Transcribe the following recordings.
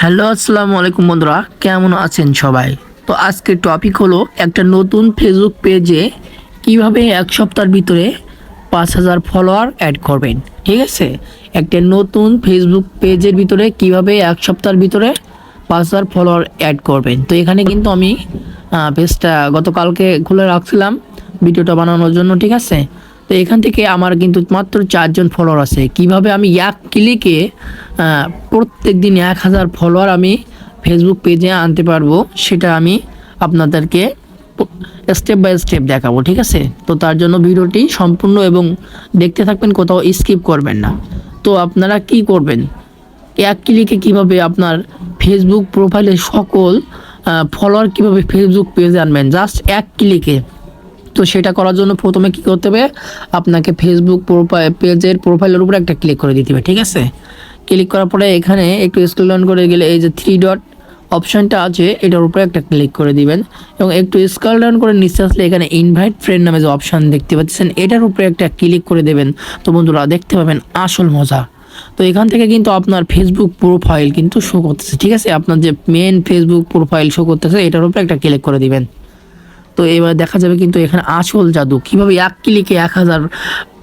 Hello, আসসালামু আলাইকুম বন্ধুরা, কেমন আছেন সবাই? তো আজকের টপিক হলো একটা নতুন ফেসবুক পেজে কীভাবে এক সপ্তাহের ভিতরে পাঁচ হাজার ফলোয়ার অ্যাড করবেন। ঠিক আছে? একটা নতুন ফেসবুক পেজের ভিতরে কীভাবে এক সপ্তাহের ভিতরে পাঁচ হাজার ফলোয়ার অ্যাড করবেন। তো এখানে কিন্তু আমি পেজটা গতকালকে খুলে রাখছিলাম, ভিডিওটা বানানোর জন্য, ঠিক আছে? তো এখান থেকে আমার কিন্তু মাত্র চারজন ফলোয়ার আছে। কীভাবে আমি এক ক্লিকে প্রত্যেক দিন এক হাজার ফলোয়ার আমি ফেসবুক পেজে আনতে পারব, সেটা আমি আপনাদেরকে স্টেপ বাই স্টেপ দেখাবো, ঠিক আছে? তো তার জন্য ভিডিওটি সম্পূর্ণ এবং দেখতে থাকবেন, কোথাও স্কিপ করবেন না। তো আপনারা কি করবেন? এক ক্লিকে কীভাবে আপনার ফেসবুক প্রোফাইলে সকল ফলোয়ার কীভাবে ফেসবুক পেজে আনবেন? জাস্ট এক ক্লিকে তো সেটা করার জন্য প্রথমে কি করতে হবে? আপনাকে ফেসবুক প্রোফাইল পেজের প্রোফাইলের উপরে একটা ক্লিক করে দিতে হবে, ঠিক আছে? ক্লিক করার পরে এখানে একটু স্ক্রল ডাউন করে গেলে এই যে থ্রি ডট অপশনটা আছে, এটার উপরে একটা ক্লিক করে দিবেন। এবং একটু স্ক্রল ডাউন করে নিচে আসলে এখানে ইনভাইট ফ্রেন্ড নামে যে অপশান দেখতে পাচ্ছেন, এটার উপরে একটা ক্লিক করে দেবেন। তো বন্ধুরা, দেখতে পাবেন আসল মজা। তো এখান থেকে কিন্তু আপনার ফেসবুক প্রোফাইল কিন্তু শো করতেছে, ঠিক আছে? আপনার যে মেন ফেসবুক প্রোফাইল শো করতেছে, এটার উপরে একটা ক্লিক করে দিবেন। তো এবার দেখা যাবে কিন্তু এখানে আসল জাদু। কীভাবে এক ক্লিকে এক হাজার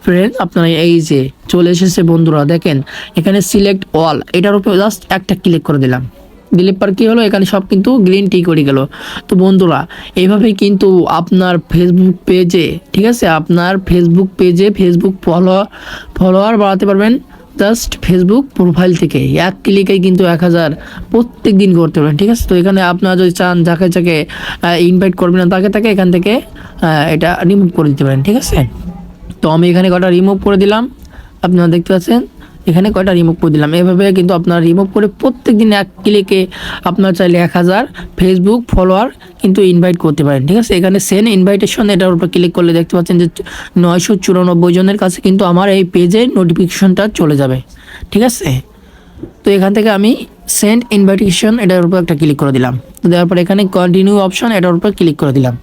ফ্রেন্ড আপনারা এই যে চলে এসেছে বন্ধুরা, দেখেন, এখানে সিলেক্ট অল এটার উপরে জাস্ট একটা ক্লিক করে দিলাম। দিলে পর কী হলো? এখানে সব কিন্তু গ্রিন টি করে গেল। তো বন্ধুরা এইভাবে কিন্তু আপনার ফেসবুক পেজে ঠিক আছে? আপনার ফেসবুক পেজে ফেসবুক ফলোয়ার ফলোয়ার বাড়াতে পারবেন। জাস্ট ফেসবুক প্রোফাইল থেকে। এক ক্লিকে কিন্তু এক হাজার প্রত্যেক দিন করতে পারেন ঠিক আছে? তো এখানে আপনারা যদি চান, যাকে যাকে ইনভাইট করবেন না, তাকে তাকে এখান থেকে এটা রিমুভ করে দিতে পারেন, ঠিক আছে? তো আমি এখানে কটা রিমুভ করে দিলাম। আপনারা দেখতে পাচ্ছেন এখানে কয়টা রিমুভ করে দিলাম? এভাবে কিন্তু আপনারা রিমুভ করে প্রত্যেক দিন এক ক্লিকে আপনার চাইলে এক হাজার ফেসবুক ফলোয়ার কিন্তু ইনভাইট করতে পারেন, ঠিক আছে? এখানে সেন ইনভাইটেশন এটার উপর ক্লিক করলে দেখতে পাচ্ছেন যে নয়শো চুরানব্বই জনের কাছে কিন্তু আমার এই পেজে নোটিফিকেশনটা চলে যাবে, ঠিক আছে? তো এখান থেকে আমি সেন্ড ইনভাইটেশন এটার উপর একটা ক্লিক করে দিলাম। তো দেওয়ার পর এখানে কন্টিনিউ অপশন এটার উপর ক্লিক করে দিলাম।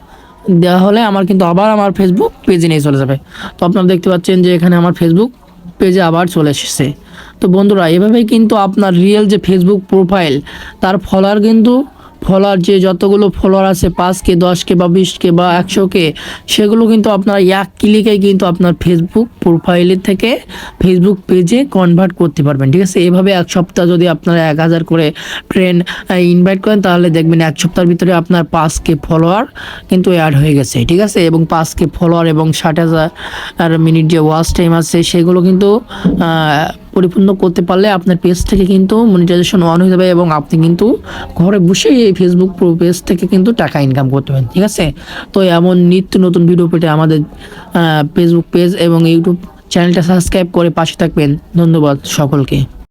দেওয়া হলে আমার কিন্তু আবার আমার ফেসবুক পেজে নিয়ে চলে যাবে। তো আপনারা দেখতে পাচ্ছেন যে এখানে আমার ফেসবুক পেজে আবার চলে এসেছে। তো বন্ধুরা, এভাবেই কিন্তু আপনার রিয়েল যে ফেসবুক প্রোফাইল তার ফলোয়ার কিন্তু ফলোয়ার যে যতগুলো ফলোয়ার আছে পাঁচ কে দশ কে বা বিশ কে বা একশো কে সেগুলো কিন্তু আপনার এক ক্লিকে কিন্তু আপনার ফেসবুক প্রোফাইলের থেকে ফেসবুক পেজে কনভার্ট করতে পারবেন, ঠিক আছে? এভাবে এক সপ্তাহ যদি আপনারা এক হাজার করে ট্রেন ইনভাইট করেন, তাহলে দেখবেন এক সপ্তাহের ভিতরে আপনার পাঁচ কে ফলোয়ার কিন্তু অ্যাড হয়ে গেছে, ঠিক আছে? এবং পাঁচ কে ফলোয়ার এবং ষাট হাজার মিনিট যে ওয়াচ টাইম আছে, সেগুলো কিন্তু পরিপূর্ণ করতে পারলে আপনার পেজ থেকে কিন্তু মনিটাইজেশন অন হয়ে যাবে এবং আপনি কিন্তু ঘরে বসে এই ফেসবুক পেজ থেকে কিন্তু টাকা ইনকাম করতে পারেন ঠিক আছে? তো এমন নিত্য নতুন ভিডিও পেটে আমাদের ফেসবুক পেজ এবং ইউটিউব চ্যানেলটা সাবস্ক্রাইব করে পাশে থাকবেন। ধন্যবাদ সকলকে।